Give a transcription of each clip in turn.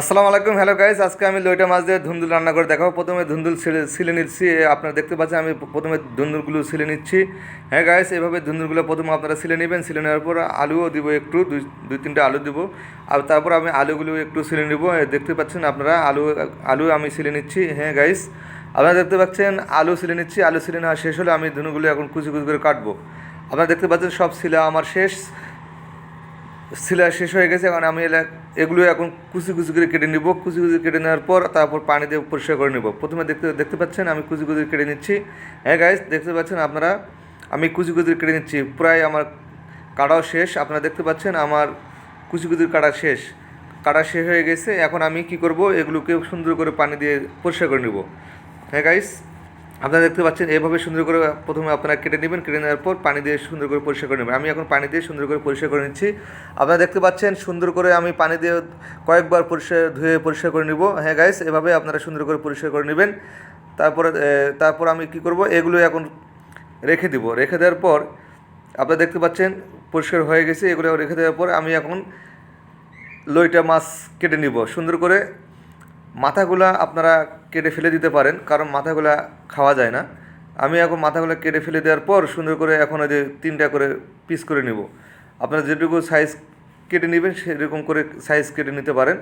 আসসালামু আলাইকুম hello guys আজকে আমি লইটা মাছ দিয়ে ধুন্দুল রান্না করে দেখাবো। প্রথমে ধুন্দুল ছিলে নিচ্ছি, আপনারা দেখতে পাচ্ছেন আমি প্রথমে ধুন্দুলগুলো ছিলে নিচ্ছি। হ্যাঁ গাইস এভাবে ধুন্দুলগুলো প্রথমে আপনারা ছিলে নেবেন, ছিলে নেওয়ার পর আলুও দিব একটু, দুই দুই তিনটে আলু দিব। আর তারপর আমি আলুগুলো একটু ছিলে নেব দেখতে পাচ্ছেন আপনারা, আলু আলু আমি ছিলে নিচ্ছি হ্যাঁ গাইস আপনারা দেখতে পাচ্ছেন, আলু ছিলে নিচ্ছি, আলু ছিলে নেওয়া শেষ হলে আমি ধুনুগুলো এখন কুচি কুচি করে কাটবো। আপনারা দেখতে পাচ্ছেন সব ছিলে আমার শেষ। সিলাই শেষ হয়ে গেছে, এখন আমি এগুলো এখন কুচি কুচি করে কেটে নিব। কুচি কুচি কেটে নেওয়ার পর তারপর পানি দিয়ে পরিষ্কার করে নেব। প্রথমে দেখতে দেখতে পাচ্ছেন, আমি কুচি কুচি কেটে নিচ্ছি। হ্যাঁ গাইস দেখতে পাচ্ছেন আপনারা, আমি কুচি কুচি কেটে নিচ্ছি। প্রায় আমার কাটাও শেষ। আপনারা দেখতে পাচ্ছেন, আমার কুচি কুচি কাটা শেষ। কাটা শেষ হয়ে গেছে। এখন আমি কি করব, এগুলোকে সুন্দর করে পানি দিয়ে পরিষ্কার করে নেব। হ্যাঁ গাইস আপনারা দেখতে পাচ্ছেন, এভাবে সুন্দর করে প্রথমে আপনারা কেটে নেবেন, কেটে নেওয়ার পর পানি দিয়ে সুন্দর করে পরিষ্কার করে নেবেন। আমি এখন পানি দিয়ে সুন্দর করে পরিষ্কার করে নিচ্ছি। আপনারা দেখতে পাচ্ছেন, সুন্দর করে আমি পানি দিয়ে কয়েকবার পরিষ্কার, ধুয়ে পরিষ্কার করে নিব। হ্যাঁ গাইস এভাবে আপনারা সুন্দর করে পরিষ্কার করে নেবেন। তারপরে তারপর আমি কি করব, এগুলো এখন রেখে দিব। রেখে দেওয়ার পর, আপনারা দেখতে পাচ্ছেন, পরিষ্কার হয়ে গেছে, এগুলো রেখে দেওয়ার পর আমি এখন লইটা মাছ কেটে নিব। সুন্দর করে মাথাগুলা আপনারা কেটে ফেলে দিতে পারেন, কারণ মাথাগুলা খাওয়া যায় না। আমি এখন মাথাগুলো কেটে ফেলে দেওয়ার পর সুন্দর করে এখন ওই যে তিনটা করে পিস করে নিব। আপনারা যেটুকু সাইজ কেটে নেবেন, সেরকম করে সাইজ কেটে নিতে পারেন।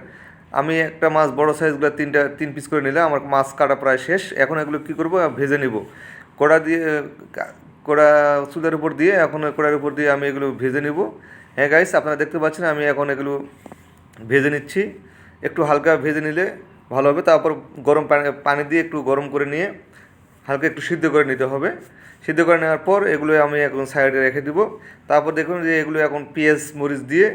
আমি একটা মাছ, বড় সাইজগুলো তিনটা, তিন পিস করে নিলে আমার মাছ কাটা প্রায় শেষ। এখন এগুলো কী করব? ভেজে নিব। কড়া দিয়ে, কড়া চুলের উপর দিয়ে, এখন কড়ার উপর দিয়ে আমি এগুলো ভেজে নিব। হ্যাঁ গাইস আপনারা দেখতে পাচ্ছেন আমি এখন এগুলো ভেজে নিচ্ছি। একটু হালকা ভেজে নিলে ভালো হবে। তারপর গরম পানি পানি দিয়ে একটু গরম করে নিয়ে হালকা একটু সিদ্ধ করে নিতে হবে। সিদ্ধ করে নেওয়ার পর এগুলো আমি এখন সাইডে রেখে দিব। তারপর দেখুন যে এগুলো এখন পেঁয়াজ, মরিচ দিয়ে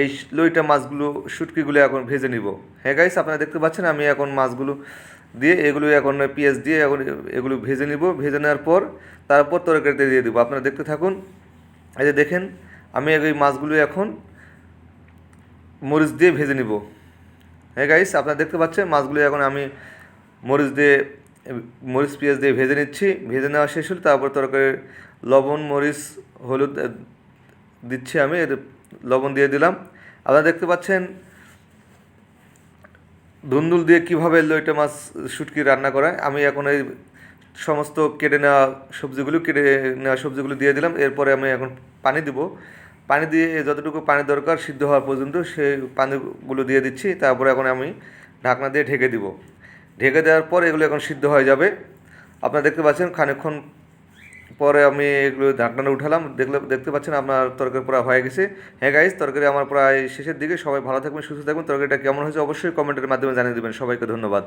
এই লইটা মাছগুলো, শুটকিগুলো এখন ভেজে নিব। হ্যাঁ গাইস আপনারা দেখতে পাচ্ছেন আমি এখন মাছগুলো দিয়ে এগুলো এখন পেঁয়াজ দিয়ে এখন এগুলো ভেজে নিব। ভেজে নেওয়ার পর তারপর তরকারিতে দিয়ে দিব। আপনারা দেখতে থাকুন। এই যে দেখেন, আমি এই মাছগুলো এখন মরিচ দিয়ে ভেজে নিব। হ্যাঁ গাইস আপনারা দেখতে পাচ্ছেন, মাছগুলি এখন আমি মরিচ দিয়ে, মরিচ পেঁয়াজ দিয়ে ভেজে নিচ্ছি। ভেজে নেওয়া শেষ হল তারপর তরকারি লবণ, মরিচ, হলুদ দিচ্ছি আমি এর লবণ দিয়ে দিলাম। আপনারা দেখতে পাচ্ছেন, ধুন্দুল দিয়ে কীভাবে লইটা মাছ শুটকি রান্না করায় আমি এখন এই সমস্ত কেটে নেওয়া সবজিগুলো, কেটে নেওয়া সবজিগুলো দিয়ে দিলাম। এরপরে আমি এখন পানি দিব। পানি দিয়ে যতটুকু পানি দরকার সিদ্ধ হওয়া পর্যন্ত সেই পানিগুলো দিয়ে দিচ্ছি, তারপরে এখন আমি ঢাকনা দিয়ে ঢেকে দিব। ঢেকে দেওয়ার পর এগুলো এখন সিদ্ধ হয়ে যাবে। আপনারা দেখতে পাচ্ছেন খানিকক্ষণ পরে আমি এগুলো ঢাকনাটা উঠালাম। দেখলে, দেখতে পাচ্ছেন আপনার তরকারি পুরো হয়ে গেছে। হ্যাঁ গাইস তরকারি আমার প্রায় শেষের দিকে। সবাই ভালো থাকবেন, সুস্থ থাকবেন। তরকারিটা কেমন হয়েছে অবশ্যই কমেন্টের মাধ্যমে জানিয়ে দেবেন। সবাইকে ধন্যবাদ।